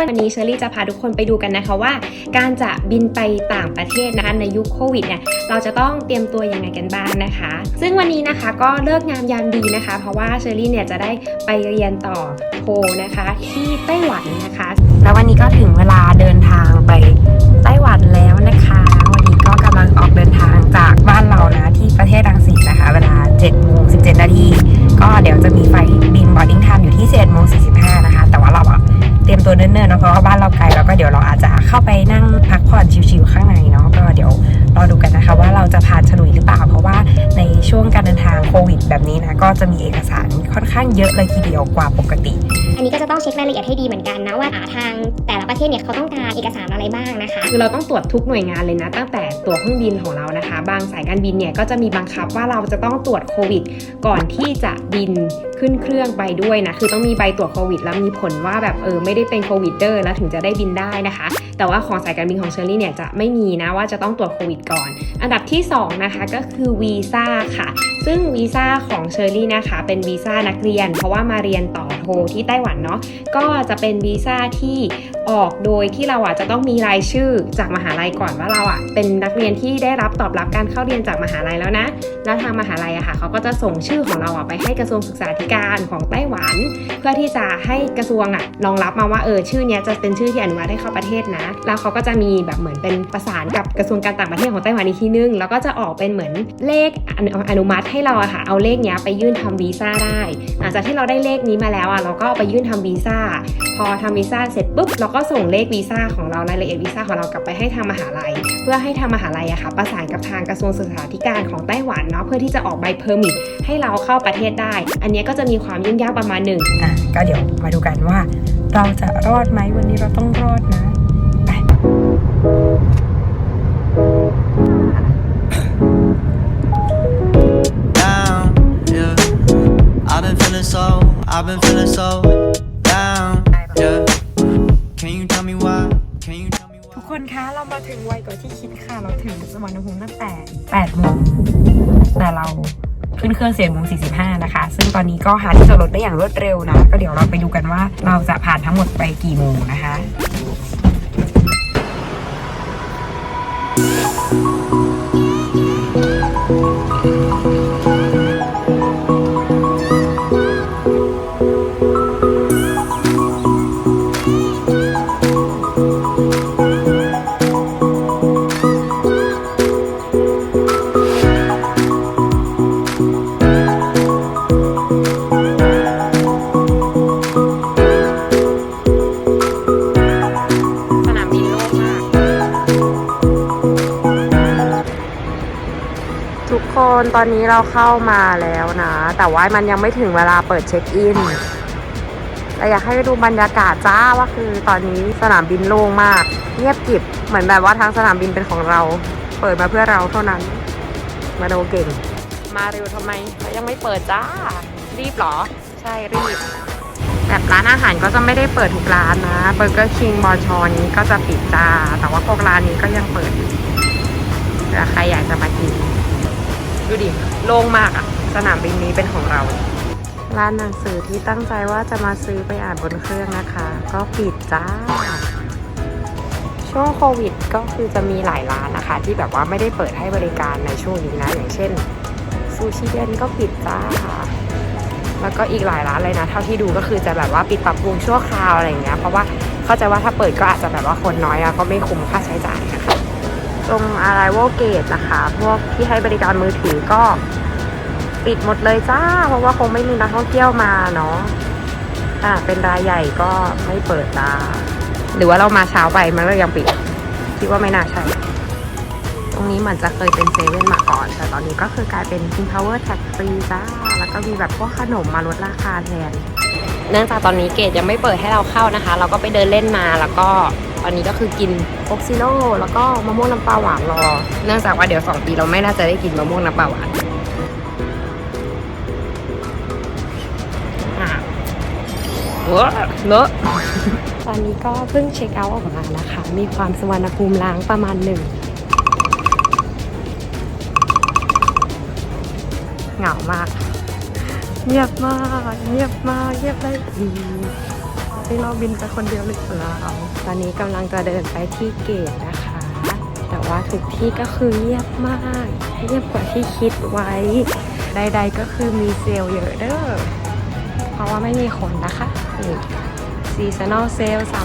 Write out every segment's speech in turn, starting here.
นวันนี้เชอรี่จะพาทุกคนไปดูกันนะคะว่า การจะบินไปต่างประเทศนะคะในยุคโควิดเนี่ยเราจะต้องเตรียมตัวยังไงกันบ้างนะคะ ซึ่งวันนี้นะคะก็เลิกงามยามดีนะคะ เพราะว่าเชอรี่เนี่ยจะได้ไปเรียนต่อโทนะคะ ที่ไต้หวันนะคะ แล้ววันนี้ก็ถึงเวลาเดินทางไปไต้หวันแล้วนะคะ แบบนี้นะก็จะมีเอกสารค่อนข้างเยอะเลยทีเดียวกว่าปกติ อันนี้ก็จะต้องเช็ครายละเอียดให้ดีเหมือนกันนะว่าทางแต่ละประเทศเนี่ยเขาต้องการเอกสารอะไรบ้างนะคะ คือเราต้องตรวจทุกหน่วยงานเลยนะ ตั้งแต่ตั๋วเครื่องบินของเรานะคะ บางสายการบินเนี่ยก็จะมีบังคับว่าเราจะต้องตรวจโควิด ก่อนที่จะบิน ขึ้นเครื่องไปด้วยนะ คือต้องมีใบตรวจโควิด แล้วมีผลว่าแบบเออไม่ได้เป็นโควิดเดอร์แล้วถึงจะได้บินได้นะคะ แต่ว่าของสายการบินของเชอรี่เนี่ยจะไม่มีนะว่าจะต้องตรวจโควิดก่อน อันดับที่สองนะคะก็คือวีซ่าค่ะ ซึ่งวีซ่าของเชอรี่นะคะ เป็นวีซ่านักเรียน เพราะว่ามาเรียนต่อโทที่ไต้หวันเนาะก็จะเป็นวีซ่าที่ออกโดยที่เราอะจะต้องมีรายชื่อจากมหาลัยก่อนว่าเราอะเป็นนักเรียนที่ได้รับตอบรับการเข้าเรียนจากมหาลัยแล้วนะ แล้วทางมหาลัยอะค่ะเขาก็จะส่งชื่อของเราอะไปให้กระทรวงศึกษาธิการของไต้หวัน เพื่อที่จะให้กระทรวงอะรองรับมาว่าเออชื่อเนี้ยจะเป็นชื่อที่อนุมัติให้เข้าประเทศนะ แล้วเขาก็จะมีแบบเหมือนเป็นประสานกับกระทรวงการต่างประเทศของไต้หวันอีกทีนึง แล้วก็จะออกเป็นเหมือนเลขอนุมัติให้เราอะค่ะ เอาเลขเนี้ยไปยื่นทำวีซ่าได้หลังจากที่เราได้เลขนี้มาแล้วอะเราก็ไปยื่นทำวีซ่า พอทำวีซ่าเสร็จปุ๊บเราก็ส่งเลขวีซ่าของเรารายละเอียดวีซ่าของเรากลับไปให้ทางมหาลัย เพื่อให้ทางมหาลัยอะค่ะประสานกับทางกระทรวงศึกษาธิการของไต้หวันเนาะเพื่อที่จะออกใบเพอร์มิทให้เราเข้าประเทศได้ อันเนี้ยก็จะมีความยุ่งยากประมาณหนึ่งอะก็เดี๋ยวมาดูกันว่า เราจะรอดไหมวันนี้เราต้องรอดนะไป down, yeah. I've been feeling so, I've been feeling so down, yeah. Can you tell me why? Can you tell me ทุก why? คนคะเรามาถึงไวกว่าที่คิดค่ะ เราถึงสมรภูมิตั้งแต่8โมงแต่เรา ขึ้นเครื่องเสียโมง45 นะคะ ซึ่งตอนนี้ก็หาที่จอดรถได้อย่างรวดเร็วนะ ก็เดี๋ยวเราไปดูกันว่าเราจะผ่านทั้งหมดไปกี่โมงนะคะ คนตอนนี้เราเข้ามาแล้วนะ แต่ว่ามันยังไม่ถึงเวลาเปิดเช็คอินแต่อยากให้ไปดูบรรยากาศจ้าว่าคือตอนนี้สนามบินโล่งมาก เงียบกริบเหมือนแบบว่าทางสนามบินเป็นของเรา เปิดมาเพื่อเราเท่านั้น มาโดเก่ง มาเร็วทำไมเขายังไม่เปิดจ้า รีบเหรอ ใช่รีบ แบบร้านอาหารก็จะไม่ได้เปิดทุกร้านนะเบอร์เกอร์คิงบอชอนี้ก็จะปิดจ้า แต่ว่าพวกร้านนี้ก็ยังเปิดอยู่ ดูดิ โล่งมากอะสนามบินนี้เป็นของเรา ร้านหนังสือที่ตั้งใจว่าจะมาซื้อไปอ่านบนเครื่องนะคะ ก็ปิดจ้า ช่วงโควิดก็คือจะมีหลายร้านนะคะ ที่แบบว่าไม่ได้เปิดให้บริการในช่วงนี้นะ อย่างเช่นซูชิเดนก็ปิดจ้า แล้วก็อีกหลายร้านเลยนะ เท่าที่ดูก็คือจะแบบว่าปิดปรับปรุงชั่วคราวอะไรอย่างเงี้ย เพราะว่าเข้าใจว่าถ้าเปิดก็อาจจะแบบว่าคนน้อยอะก็ไม่คุ้มค่าใช้จ่ายนะคะ ตรงอะไรวอลเกตนะคะ พวกที่ให้บริการมือถือก็ปิดหมดเลยจ้า เพราะว่าคงไม่มีนักท่องเที่ยวมาเนาะอ่าเป็นรายใหญ่ก็ไม่เปิดจ้า หรือว่าเรามาเช้าไปมันก็ยังปิด คิดว่าไม่น่าใช่ ตรงนี้เหมือนจะเคยเป็นเซเว่นมาก่อน แต่ตอนนี้ก็คือกลายเป็น King Power Tax Free จ้า แล้วก็มีแบบพวกขนมมาลดราคาแทน เนื่องจากตอนนี้เกตยังไม่เปิดให้เราเข้านะคะ เราก็ไปเดินเล่นมาแล้วก็ ตอนนี้ก็คือกินโคกซิโร่แล้วก็มะม่วงน้ำปลาหวานรอ เนื่องจากว่าเดี๋ยว 2 ปีเราไม่น่าจะได้กินมะม่วงน้ำปลาหวานอะเวอะเลอะตอนนี้ก็เพิ่งเช็คเอาท์ออกมานะคะ มีความสวรรณภูมิล้างประมาณหนึ่งเหงามาก เงียบมาก เงียบมาก เงียบได้ดี ที่เราบินไปคนเดียวหรือเปล่าตอนนี้กำลังจะเดินไปที่เกตนะคะ แต่ว่าทุกที่ก็คือเงียบมากเงียบกว่าที่คิดไว้ ใด ๆก็คือมีเซลล์เยอะเด้อเพราะว่าไม่มีคนนะคะซีซันอลเซล30-50%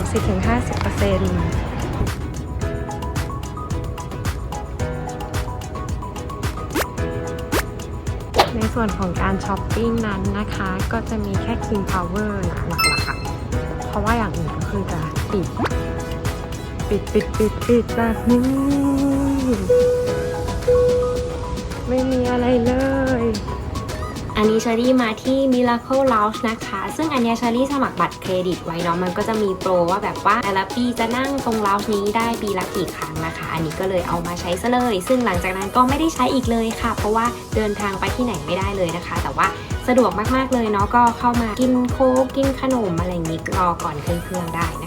ในส่วนของการช้อปปิ้งนั้นนะคะ ก็จะมีแค่ King Power นะหลักๆอะ ราะว่าอย่างอื่นก็คือจะปิด ปิดปิดปิดปิดแบบนี้ ไม่มีอะไรเลย อันนี้เชอรี่มาที่ Miracle Lounge นะคะ ซึ่งอันเนี้ยเชอรี่สมัครบัตรเครดิตไว้เนาะมันก็จะมีโปรว่าแบบว่าแต่ละปีจะนั่งตรง Lounge นี้ได้ปีละกี่ครั้งนะคะ อันนี้ก็เลยเอามาใช้ซะเลย ซึ่งหลังจากนั้นก็ไม่ได้ใช้อีกเลยค่ะ เพราะว่าเดินทางไปที่ไหนไม่ได้เลยนะคะ แต่ว่า สะดวกมากๆเลยเนาะก็เข้ามากินโค้กกินขนมอะไรอย่างนี้รอก่อนขึ้นเครื่องได้นะ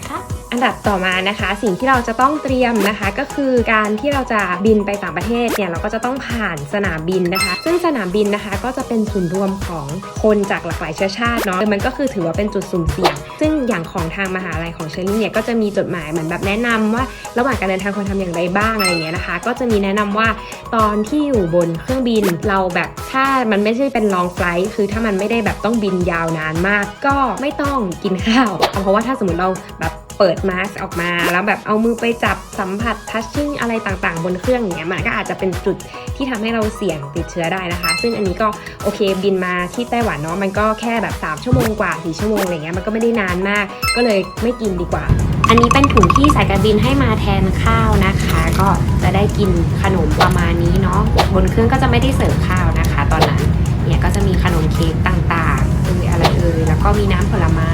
คะ อันดับต่อมานะคะ สิ่งที่เราจะต้องเตรียมนะคะ ก็คือการที่เราจะบินไปต่างประเทศเนี่ยเราก็จะต้องผ่านสนามบินนะคะ ซึ่งสนามบินนะคะก็จะเป็นศูนย์รวมของคนจากหลากหลายเชื้อชาติเนาะมันก็คือถือว่าเป็นจุดสุ่มเสี่ยง ซึ่งอย่างของทางมหาลัยของเชอรี่เนี่ยก็จะมีจดหมายเหมือนแบบแนะนำว่า ระหว่างการเดินทางควรทำอย่างไรบ้างอะไรเงี้ยนะคะ ก็จะมีแนะนำว่าตอนที่อยู่บนเครื่องบินเราแบบถ้ามันไม่ใช่เป็น long flight คือถ้ามันไม่ได้แบบต้องบินยาวนานมาก ก็ไม่ต้องกินข้าว เพราะว่าถ้าสมมติเราแบบ เปิดมาสก์ออกมา แล้วแบบเอามือไปจับสัมผัสทัชชิ่งอะไรต่างๆ บนเครื่องเงี้ยมันก็อาจจะเป็นจุดที่ทำให้เราเสี่ยงติดเชื้อได้นะคะ ซึ่งอันนี้ก็โอเคบินมาที่ไต้หวันเนาะมันก็แค่แบบ3ชั่วโมงกว่า4ชั่วโมงอะไรเงี้ยมันก็ไม่ได้นานมาก ก็เลยไม่กินดีกว่า อันนี้เป็นถุงที่สายการบินให้มาแทนข้าวนะคะ ก็จะได้กินขนมประมาณนี้เนาะบนเครื่องก็จะไม่ได้เสิร์ฟข้าวนะคะ ตอนนั้นเนี่ยก็จะมีขนมเค้กต่างๆเอยอะไรเอ่ยแล้วก็มีน้ำผลไม้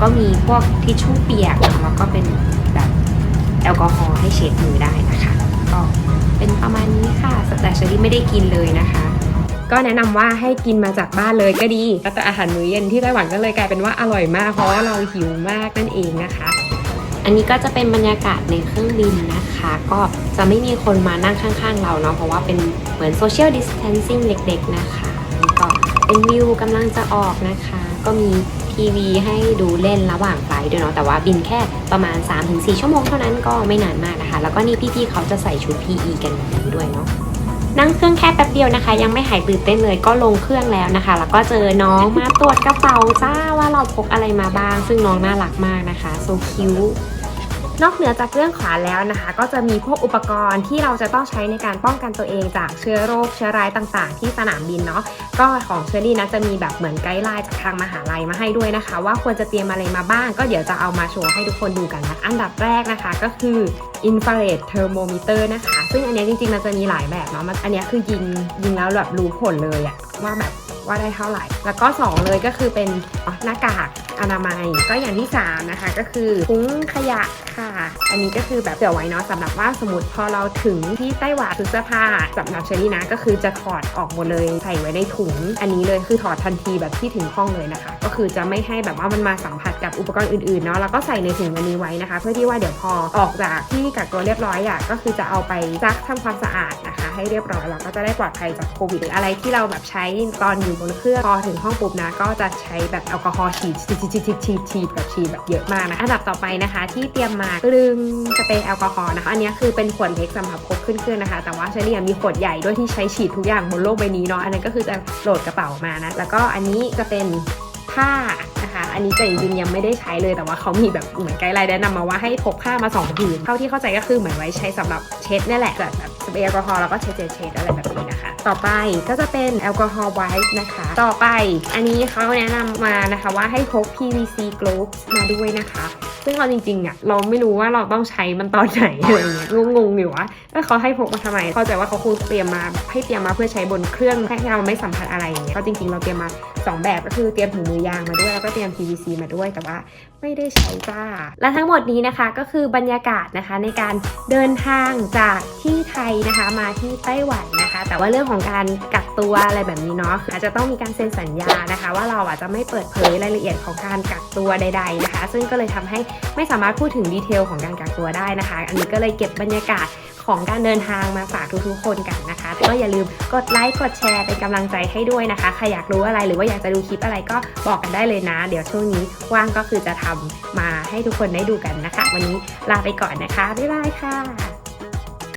ก็มีพวกทิชชู่เปียกแล้วก็เป็นแบบแอลกอฮอล์ให้เช็ดมือได้นะคะ ก็เป็นประมาณนี้ค่ะแต่เชอรี่ไม่ได้กินเลยนะคะ ก็แนะนำว่าให้กินมาจากบ้านเลยก็ดีแต่อาหารมื้อเย็นที่ไต้หวันก็เลยกลายเป็นว่าอร่อยมากเพราะว่าเราหิวมากนั่นเองนะคะอันนี้ก็จะเป็นบรรยากาศในเครื่องบินนะคะ ก็จะไม่มีคนมานั่งข้างๆ เราเนาะเพราะว่าเป็นเหมือน social distancing เด็กๆ นะคะก็เป็นวิวกำลังจะออกนะคะ ก็มี ทีวีให้ดูเล่นระหว่างไฟล์ด้วยเนาะแต่ว่าบินแค่ประมาณ 3-4 ชั่วโมงเท่านั้นก็ไม่นานมากนะคะ แล้วก็นี่พี่ๆเขาจะใส่ชุด PE กันแบบนี้ด้วยเนาะนั่งเครื่องแค่แป๊บเดียวนะคะ ยังไม่หายตื่นเต้นเลยก็ลงเครื่องแล้วนะคะ แล้วก็เจอน้องมาตรวจกระเป๋าจ้าว่าเราพกอะไรมาบ้าง ซึ่งน้องน่ารักมากนะคะโซคิว นอกเหนือจากเรื่องขวานแล้วนะคะ ก็จะมีพวกอุปกรณ์ที่เราจะต้องใช้ในการป้องกันตัวเองจากเชื้อโรคเชื้อร้ายต่างๆ ที่สนามบินเนาะก็ของเชอรี่นะจะมีแบบเหมือนไกด์ไลน์จากทางมหาลัยมาให้ด้วยนะคะ ว่าควรจะเตรียมอะไรมาบ้าง ก็เดี๋ยวจะเอามาโชว์ให้ทุกคนดูกันนะอันดับแรกนะคะก็คือ infrared thermometer นะคะ ซึ่งอันนี้จริงๆมันจะมีหลายแบบเนาะมันอันนี้คือยิงยิงแล้วแบบรู้ผลเลยอะว่าแบบ ว่าได้เท่าไหร่ แล้วก็ 2 เลยก็คือเป็นหน้ากากอนามัย ก็อย่างที่ 3 นะคะ ก็คือถุงขยะค่ะ อันนี้ก็คือแบบเผื่อไว้เนาะสำหรับว่าสมมติพอเราถึงที่ไต้หวันซื้อเสื้อผ้าสำหรับเชอรี่นะ ก็คือจะถอดออกหมดเลยใส่ไว้ในถุง อันนี้เลยคือถอดทันทีแบบที่ถึงห้องเลยนะคะ ก็คือจะไม่ให้แบบว่ามันมาสัมผัสกับอุปกรณ์อื่นๆเนาะแล้วก็ใส่ในถุงอันนี้ไว้นะคะ เพื่อที่ว่าเดี๋ยวพอออกจากที่กักตัวเรียบร้อยอะก็คือจะเอาไปซักทำความสะอาดนะคะ ให้เรียบร้อยแล้วก็จะได้ปลอดภัยจากโควิดหรืออะไรที่เราแบบใช้ตอนอยู่บนเครื่องพอถึงห้องปุ๊บนะก็จะใช้แบบแอลกอฮอล์ฉีดฉีดฉีดฉีดฉีดฉีดแบบฉีดแบบเยอะมากนะอันดับต่อไปนะคะ ที่เตรียมมาตรึงสเปรย์แอลกอฮอล์นะคะอันนี้คือเป็นขวดเล็กสำหรับพกขึ้นเครื่องนะคะ แต่ว่าเชอรี่มีขวดใหญ่ด้วยที่ใช้ฉีดทุกอย่างบนโลกใบนี้เนาะอันนั้นก็คือจะโหลดกระเป๋ามานะแล้วก็อันนี้จะเป็น ผ้านะคะอันนี้แต่จริงๆยังไม่ได้ใช้เลยแต่ว่าเขามีแบบเหมือนไกด์ไลน์แนะนำมาว่าให้พกผ้ามาสองผืนเท่าที่เข้าใจก็คือเหมือนไว้ใช้สำหรับเช็ดนี่แหละแบบแบบสเปรย์แอลกอฮอล์แล้วก็เช็ดเช็ดเช็ดอะไรแบบนี้นะคะ ต่อไปก็จะเป็นแอลกอฮอล์ไวท์นะคะ ต่อไปอันนี้เขาแนะนำมานะคะว่าให้พก PVC gloves มาด้วยนะคะ ซึ่งเราจริงๆอะเราไม่รู้ว่าเราต้องใช้มันตอนไหนอะไรเงี้ยงงๆอยู่ว่าเขาให้พกมาทำไม เข้าใจว่าเขาคงเตรียมมาให้เตรียมมาเพื่อใช้บนเครื่องให้เราไม่สัมผัสอะไรอย่างเงี้ยก็จริงๆ เราเตรียมมาสองแบบก็คือเตรียมถุงมือยางมาด้วยแล้วก็เตรียม PVC มาด้วยแต่ว่าไม่ได้ใช้จ้า และทั้งหมดนี้นะคะก็คือบรรยากาศนะคะในการเดินทางจากที่ไทยนะคะมาที่ไต้หวันนะคะ แต่ว่าเรื่องของการกักตัวอะไรแบบนี้เนาะออาจจะต้องมีการเซ็นสัญญานะคะ ว่าเราอาจจะไม่เปิดเผยรายละเอียดของการกักตัวใด ๆนะคะ ซึ่งก็เลยทำให้ไม่สามารถพูดถึงดีเทลของการกักตัวได้นะคะ อันนี้ก็เลยเก็บบรรยากาศของการเดินทางมาฝากทุกๆคนกันนะคะ ก็อย่าลืมกดไลค์กดแชร์เป็นกำลังใจให้ด้วยนะคะ ใครอยากรู้อะไรหรือว่าอยากจะดูคลิปอะไรก็บอกกันได้เลยนะ เดี๋ยวช่วงนี้ว่างก็คือจะทำมาให้ทุกคนได้ดูกันนะคะ วันนี้ลาไปก่อนนะคะ บ๊ายบายค่ะ